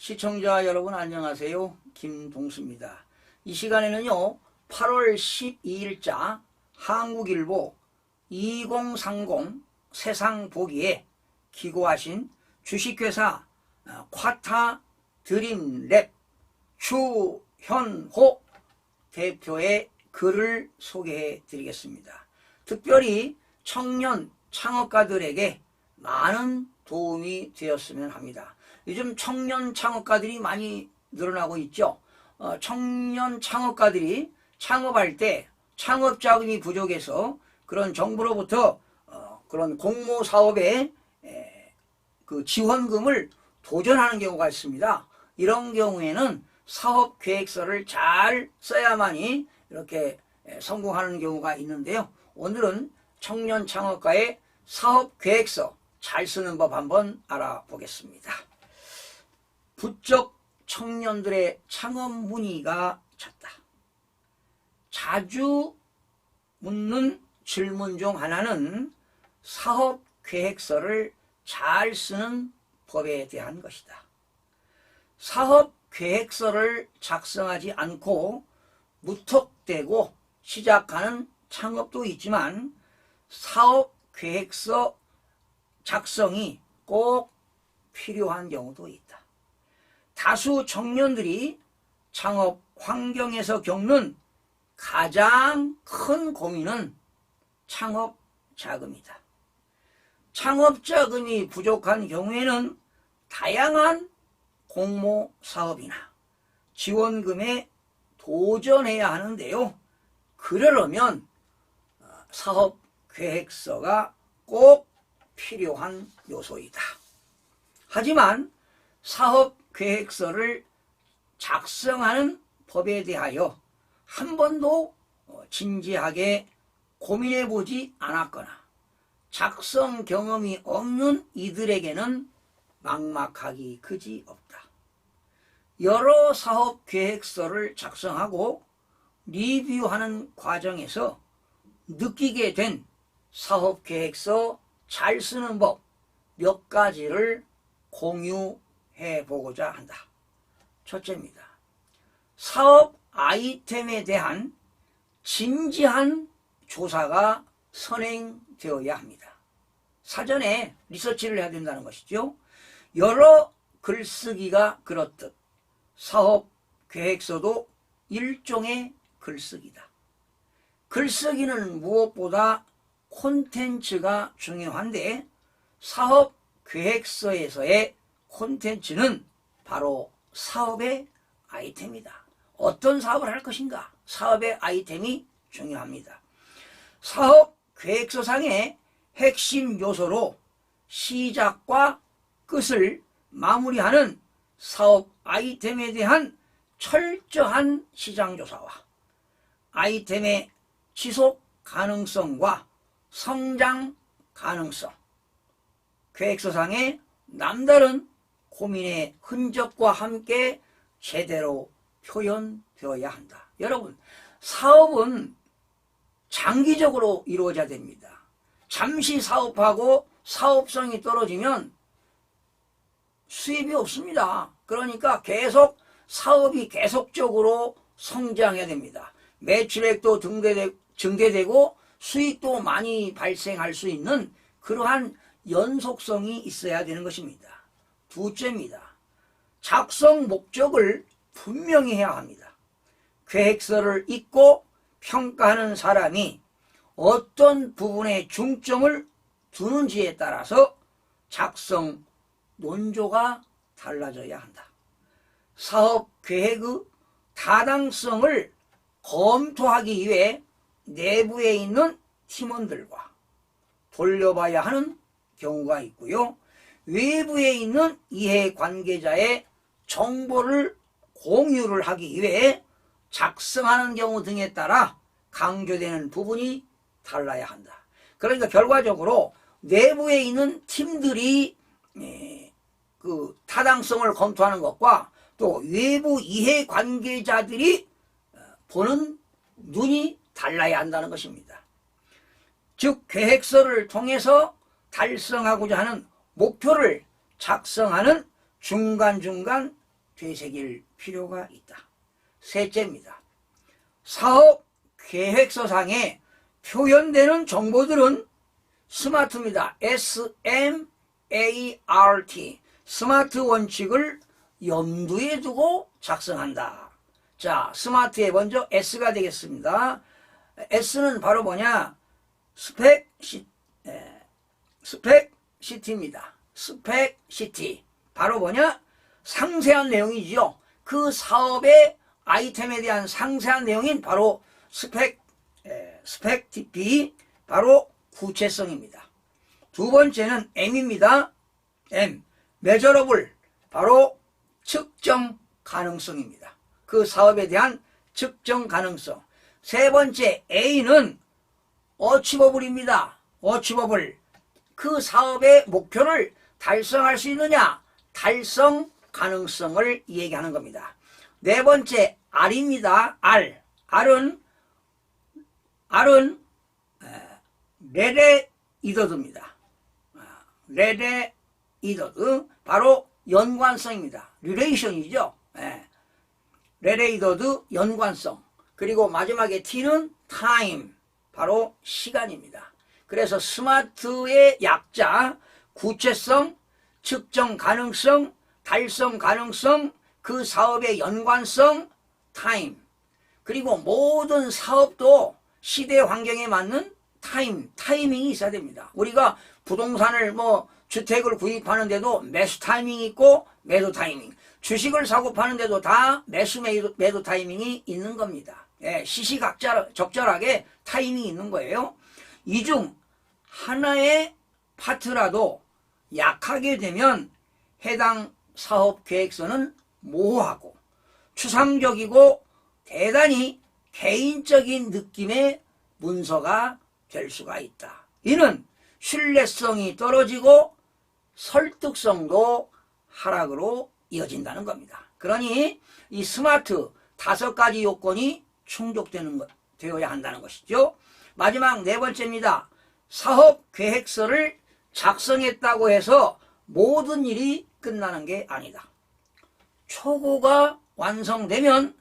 시청자 여러분 안녕하세요. 김동수입니다. 이 시간에는요. 8월 12일자 한국일보 2030 세상 보기에 기고하신 주식회사 어, 쿼타 드림랩 추현호 대표의 글을 소개해 드리겠습니다. 특별히 청년 창업가들에게 많은 도움이 되었으면 합니다. 요즘 청년 창업가들이 많이 늘어나고 있죠. 어, 청년 창업가들이 창업할 때 창업 자금이 부족해서 그런 정부로부터 어, 그런 공모 사업에 에, 그 지원금을 도전하는 경우가 있습니다. 이런 경우에는 사업 계획서를 잘 써야만이 이렇게 에, 성공하는 경우가 있는데요. 오늘은 청년 창업가의 사업 계획서 잘 쓰는 법 한번 알아보겠습니다. 부쩍 청년들의 창업 문의가 찼다. 자주 묻는 질문 중 하나는 사업 계획서를 잘 쓰는 법에 대한 것이다. 사업 계획서를 작성하지 않고 무턱대고 시작하는 창업도 있지만 사업 계획서 작성이 꼭 필요한 경우도 있다. 다수 청년들이 창업 환경에서 겪는 가장 큰 고민은 창업 자금이다. 창업 자금이 부족한 경우에는 다양한 공모 사업이나 지원금에 도전해야 하는데요. 그러려면 어, 사업 계획서가 꼭 필요한 요소이다. 하지만 사업 계획서를 작성하는 법에 대하여 한 번도 어, 진지하게 고민해 보지 않았거나 작성 경험이 없는 이들에게는 막막하기 그지 없다. 여러 사업 계획서를 작성하고 리뷰하는 과정에서 느끼게 된 사업 계획서 잘 쓰는 법 몇 가지를 공유 해 보고자 한다. 첫째입니다. 사업 아이템에 대한 진지한 조사가 선행되어야 합니다. 사전에 리서치를 해야 된다는 것이죠. 여러 글쓰기가 그렇듯 사업 계획서도 일종의 글쓰기다. 글쓰기는 무엇보다 콘텐츠가 중요한데 사업 계획서에서의 콘텐츠는 바로 사업의 아이템이다. 어떤 사업을 할 것인가? 사업의 아이템이 중요합니다. 사업 계획서상의 핵심 요소로 시작과 끝을 마무리하는 사업 아이템에 대한 철저한 시장 조사와 아이템의 지속 가능성과 성장 가능성, 계획서상의 남다른 고민의 흔적과 함께 제대로 표현되어야 한다. 여러분, 사업은 장기적으로 이루어져야 됩니다. 잠시 사업하고 사업성이 떨어지면 수입이 없습니다. 그러니까 계속 사업이 계속적으로 성장해야 됩니다. 매출액도 증대되, 증대되고 수익도 많이 발생할 수 있는 그러한 연속성이 있어야 되는 것입니다. 두째입니다. 작성 목적을 분명히 해야 합니다. 계획서를 읽고 평가하는 사람이 어떤 부분에 중점을 두는지에 따라서 작성 논조가 달라져야 한다. 사업 계획의 타당성을 검토하기 위해 내부에 있는 팀원들과 돌려봐야 하는 경우가 있고요. 외부에 있는 이해 관계자의 정보를 공유를 하기 위해 작성하는 경우 등에 따라 강조되는 부분이 달라야 한다. 그러니까 결과적으로 내부에 있는 팀들이 에, 그 타당성을 검토하는 것과 또 외부 이해 관계자들이 어, 보는 눈이 달라야 한다는 것입니다. 즉 계획서를 통해서 달성하고자 하는 목표를 작성하는 중간중간 되새길 필요가 있다. 셋째입니다. 사업 계획서상에 표현되는 정보들은 스마트입니다. S-M-A-R-T. 스마트 원칙을 염두에 두고 작성한다. 자, 스마트에 먼저 S가 되겠습니다. S는 바로 뭐냐? 스펙 시, 에, 스펙 시티입니다. 스펙 시티. 바로 뭐냐? 상세한 내용이지요. 그 사업의 아이템에 대한 상세한 내용인 바로 스펙, 에, 스펙 TP, 바로 구체성입니다. 두 번째는 M입니다. M, measurable, 바로 측정 가능성입니다. 그 사업에 대한 측정 가능성. 세 번째 A는 어치버블입니다. 어치버블. 그 사업의 목표를 달성할 수 있느냐? 달성 가능성을 얘기하는 겁니다. 네 번째 R입니다. R. R은 R은 레레 이더드입니다. 아, 레레 이더드 바로 연관성입니다. 릴레이션이죠. 예. 레레 이더드 연관성. 그리고 마지막에 T는 타임. 바로 시간입니다. 그래서 스마트의 약자 구체성, 측정 가능성, 달성 가능성, 그 사업의 연관성, 타임. 그리고 모든 사업도 시대 환경에 맞는 타임, 타이밍이 있어야 됩니다. 우리가 부동산을 뭐 주택을 구입하는데도 매수 타이밍이 있고 매도 타이밍. 주식을 사고 파는데도 다 매수 매도, 매도 타이밍이 있는 겁니다. 예, 시시각절 적절하게 타이밍이 있는 거예요. 이중 하나의 파트라도 약하게 되면 해당 사업 계획서는 모호하고 추상적이고 대단히 개인적인 느낌의 문서가 될 수가 있다. 이는 신뢰성이 떨어지고 설득성도 하락으로 이어진다는 겁니다. 그러니 이 스마트 다섯 가지 요건이 충족되는 것, 되어야 한다는 것이죠. 마지막 네 번째입니다. 사업 계획서를 작성했다고 해서 모든 일이 끝나는 게 아니다. 초고가 완성되면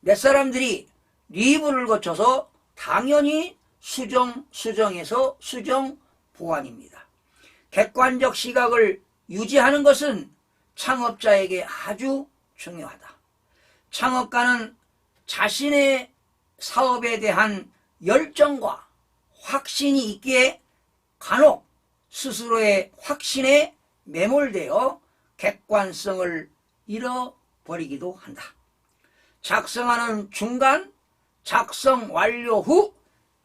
몇 사람들이 리뷰를 거쳐서 당연히 수정, 수정에서 수정 보완입니다. 객관적 시각을 유지하는 것은 창업자에게 아주 중요하다. 창업가는 자신의 사업에 대한 열정과 확신이 있기에 간혹 스스로의 확신에 매몰되어 객관성을 잃어버리기도 한다. 작성하는 중간, 작성 완료 후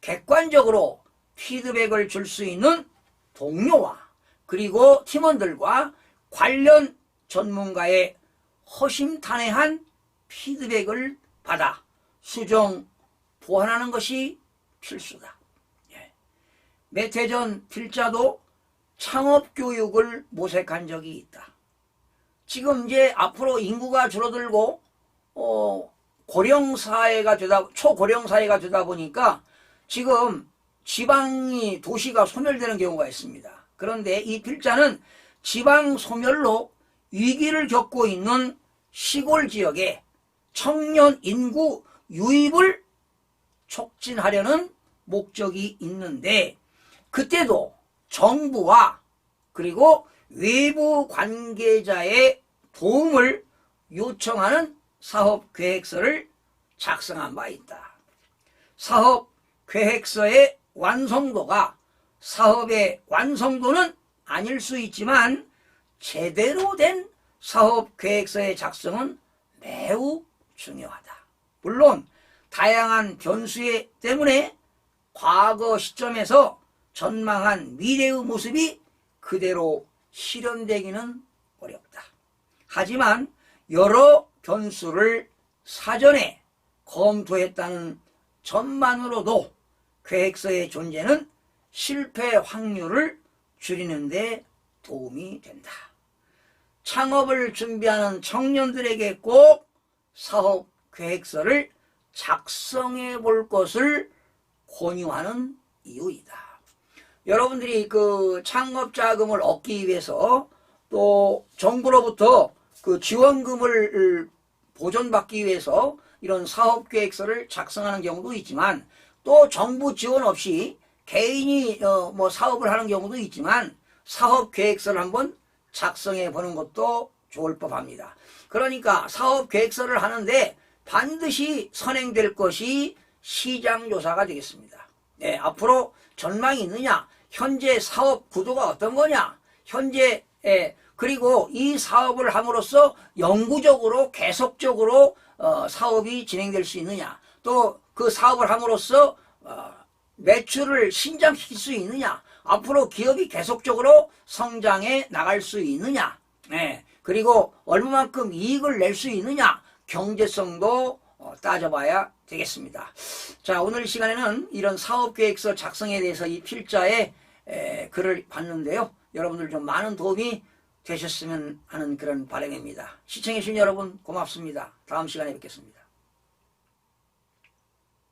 객관적으로 피드백을 줄 수 있는 동료와 그리고 팀원들과 관련 전문가의 허심탄회한 피드백을 받아 수정 보완하는 것이 필수다. 예. 몇해 전 필자도 창업 교육을 모색한 적이 있다. 지금 이제 앞으로 인구가 줄어들고 어, 고령 사회가 되다 초고령 사회가 되다 보니까 지금 지방이 도시가 소멸되는 경우가 있습니다. 그런데 이 필자는 지방 소멸로 위기를 겪고 있는 시골 지역에 청년 인구 유입을 촉진하려는 목적이 있는데 그때도 정부와 그리고 외부 관계자의 도움을 요청하는 사업 계획서를 작성한 바 있다. 사업 계획서의 완성도가 사업의 완성도는 아닐 수 있지만 제대로 된 사업 계획서의 작성은 매우 중요하다. 물론 다양한 변수 때문에 과거 시점에서 전망한 미래의 모습이 그대로 실현되기는 어렵다. 하지만 여러 변수를 사전에 검토했다는 점만으로도 계획서의 존재는 실패 확률을 줄이는데 도움이 된다. 창업을 준비하는 청년들에게 꼭 사업 계획서를 작성해 볼 것을 권유하는 이유이다. 여러분들이 그 창업 자금을 얻기 위해서 또 정부로부터 그 지원금을 보존받기 위해서 이런 사업 계획서를 작성하는 경우도 있지만 또 정부 지원 없이 개인이 어, 뭐 사업을 하는 경우도 있지만 사업 계획서를 한번 작성해 보는 것도 좋을 법합니다. 그러니까 사업 계획서를 하는데 반드시 선행될 것이 시장 조사가 되겠습니다. 네, 앞으로 전망이 있느냐, 현재 사업 구도가 어떤 거냐, 현재 예, 그리고 이 사업을 함으로써 영구적으로 계속적으로 어, 사업이 진행될 수 있느냐, 또 그 사업을 함으로써 어, 매출을 신장시킬 수 있느냐, 앞으로 기업이 계속적으로 성장해 나갈 수 있느냐, 예, 그리고 얼마만큼 이익을 낼 수 있느냐, 경제성도 어, 따져봐야 되겠습니다. 자, 오늘 시간에는 이런 사업계획서 작성에 대해서 이 필자의 에, 글을 봤는데요. 여러분들 좀 많은 도움이 되셨으면 하는 그런 바람입니다. 시청해주신 여러분 고맙습니다. 다음 시간에 뵙겠습니다.